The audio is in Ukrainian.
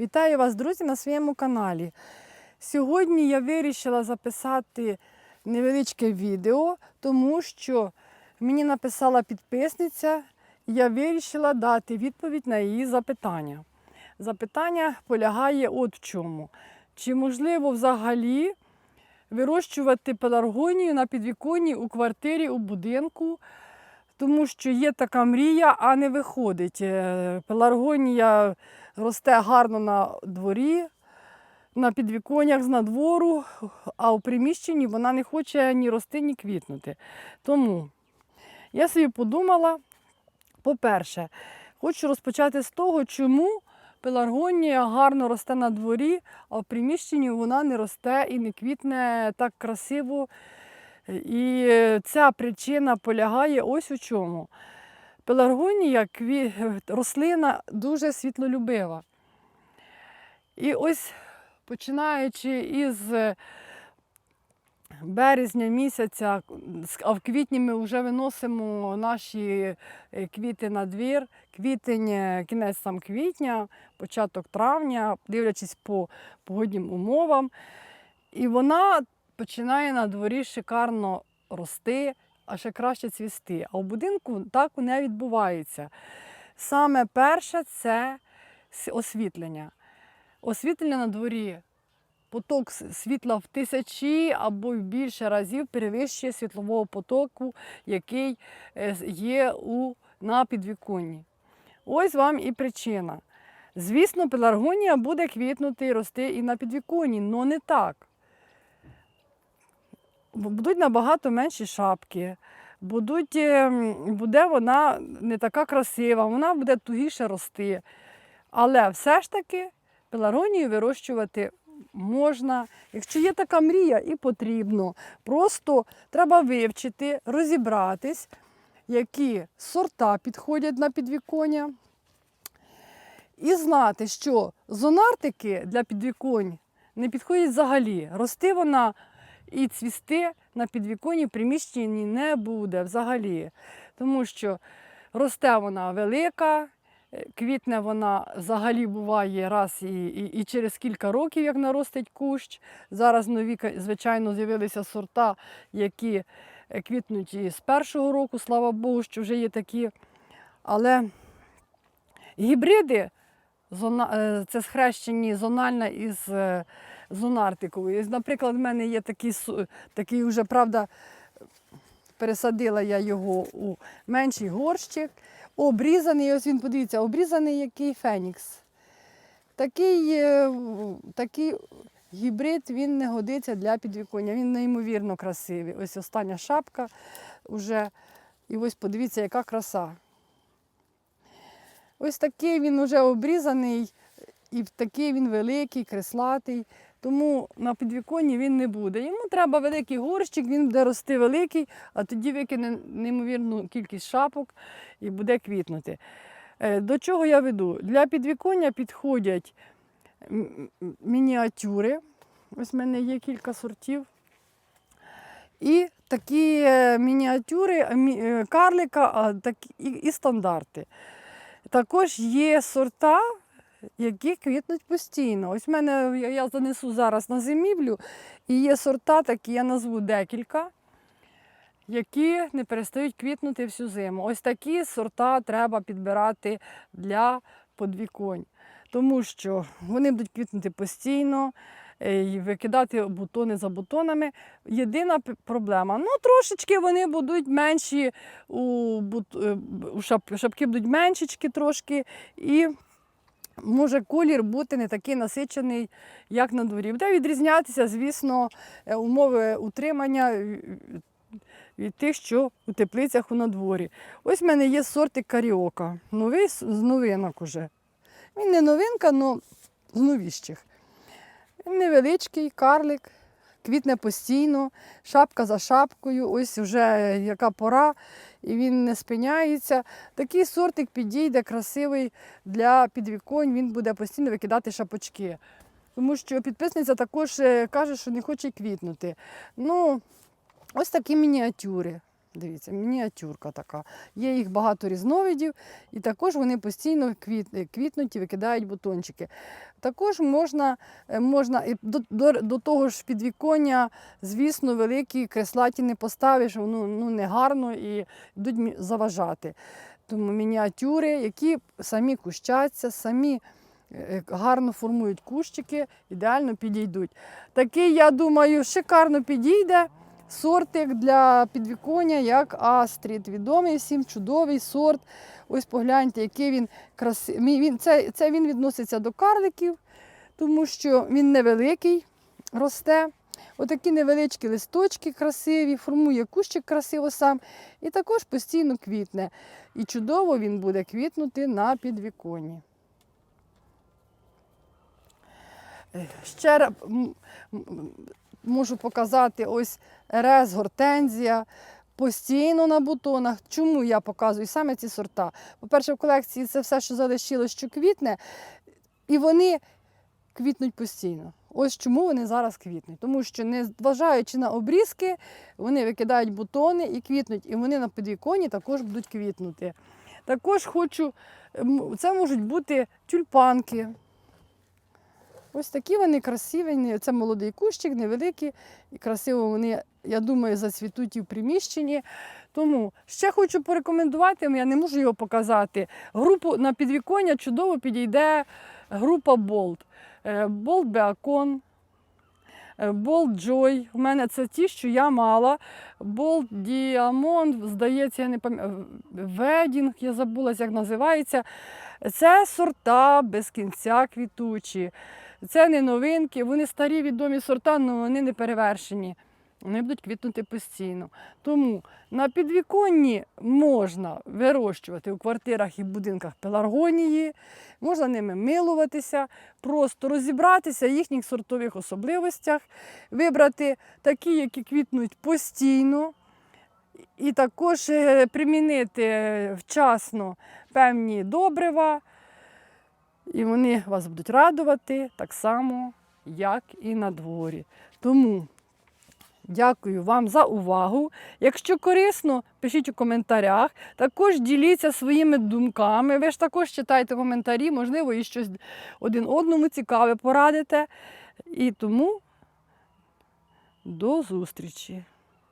Вітаю вас, друзі, на своєму каналі. Сьогодні я вирішила записати невеличке відео, тому що мені написала підписниця, і я вирішила дати відповідь на її запитання. Запитання полягає от в чому. Чи можливо взагалі вирощувати пеларгонію на підвіконні у квартирі, у будинку? Тому що є така мрія, а не виходить. Е, Пеларгонія росте гарно на дворі, на підвіконнях з надвору, а у приміщенні вона не хоче ні рости, ні квітнути. Тому я собі подумала, по-перше, хочу розпочати з того, чому пеларгонія гарно росте на дворі, а в приміщенні вона не росте і не квітне так красиво. І ця причина полягає ось у чому. Пеларгонія рослина дуже світлолюбива. І ось починаючи із е, березня місяця, а в квітні ми вже виносимо наші е, квіти на двір. Квітень, е, кінець там квітня, початок травня, дивлячись по погоднім умовам. І вона починає на дворі шикарно рости, а ще краще цвісти. А в будинку так не відбувається. Саме перше це освітлення. Освітлення на дворі. Поток світла в тисячі або й більше разів перевищує світлового потоку, який е, є у, на підвіконні. Ось вам і причина. Звісно, пеларгонія буде квітнути і рости і на підвіконні, але не так. Будуть набагато менші шапки, будуть, ем, буде вона не така красива, вона буде тугіше рости. Але все ж таки пеларгонію вирощувати можна. Якщо є така мрія, і потрібно. Просто треба вивчити, розібратись, які сорта підходять на підвіконня. І знати, що зонартики для підвіконь не підходять взагалі. Рости вона і цвісти на підвіконні в приміщенні не буде взагалі. Тому що росте вона велика, е, квітне вона взагалі буває раз і, і, і через кілька років, як наростить кущ. Зараз нові, звичайно, з'явилися сорта, які е, квітнуть і з першого року, слава Богу, що вже є такі. Але гібриди е, це схрещені зональна із зонартиковою. Наприклад, в мене є такий, такий вже, правда, пересадила я його у менший горщик, обрізаний, ось він, подивіться, обрізаний який фенікс. Такий, е, такий гібрид він не годиться для підвіконня. Він неймовірно красивий. Ось остання шапка вже. І ось подивіться, яка краса. Ось такий він вже обрізаний, і такий він великий, креслатий. Тому на підвіконні він не буде. Йому треба великий горщик, він буде рости великий, а тоді викине неймовірну кількість шапок і буде квітнути. Е, До чого я веду? Для підвіконня підходять мініатюри. Ось в мене є кілька сортів. І такі е, мініатюри е, карлика і стандарти. Також є сорта, які квітнуть постійно. Ось в мене я- занесу зараз на зимівлю, і є сорта, такі я назву декілька, які не перестають квітнути всю зиму. Ось такі сорта треба підбирати для подвіконь, тому що вони будуть квітнути постійно. е, і Викидати бутони за бутонами. Єдина проблема. Ну, трошечки вони будуть менші, у, е, у шап, шапки будуть меншечки трошки, і може колір бути не такий насичений, як на дворі. Буде відрізнятися, звісно, е, умови утримання е, від тих, що у теплицях у надворі. Ось в мене є сортик каріока. Новий з новинок уже. Він не новинка, але з новіщих. Він невеличкий карлик, квітне постійно, шапка за шапкою, ось вже яка пора, і він не спиняється. Такий сортик підійде красивий для підвіконь, він буде постійно викидати шапочки. Тому що підписниця також е, каже, що не хоче квітнути. Ну, ось такі мініатюри. Дивіться, мініатюрка така. Є їх багато різновидів, і також вони постійно квіт, квітнуть і викидають бутончики. Також можна, е, можна і до, до, до того ж підвіконня, звісно, великі креслаті не поставиш, воно ну, не гарно і будуть заважати. Тому мініатюри, які самі кущаться, самі е, гарно формують кущики, ідеально підійдуть. Такий, я думаю, шикарно підійде сортик для підвіконня, як Астрід. Відомий всім чудовий сорт. Ось погляньте, який він красивий. Це, це він відноситься до карликів, тому що він невеликий, росте. Отакі невеличкі листочки красиві, формує кущик красиво сам і також постійно квітне. І чудово він буде квітнути на підвіконні. Е, Ще раз можу показати ось РС гортензія. Постійно на бутонах. Чому я показую саме ці сорта? По-перше, в колекції це все, що залишилось, що квітне, і вони квітнуть постійно. Ось чому вони зараз квітнуть. Тому що, не зважаючи на обрізки, вони викидають бутони і квітнуть, і вони на підвіконні також будуть квітнути. Також хочу, це можуть бути тюльпанки. Ось такі вони красиві. Це молодий кущик, невеликий, і красиво вони, я думаю, зацвітуть і в приміщенні. Тому ще хочу порекомендувати, я не можу його показати. Групу на підвіконня чудово підійде група Bolt Beacon, е, Bolt Joy. У мене це ті, що я мала. Bolt Diamond, здається, я не пам'ятаю. Wedding, я забулася, як називається. Це сорта без кінця квітучі. Це не новинки, вони старі відомі сорта, але вони не перевершені. Вони будуть квітнути постійно. Тому на підвіконні можна вирощувати у квартирах і будинках пеларгонії, можна ними милуватися, просто розібратися в їхніх сортових особливостях, вибрати такі, які квітнуть постійно, і також е, примінити вчасно певні добрива, і вони вас будуть радувати так само, як і на дворі. Тому дякую вам за увагу. Якщо корисно, пишіть у коментарях. Також діліться своїми думками. Ви ж також читайте коментарі, можливо, і щось один одному цікаве порадите. І тому до зустрічі!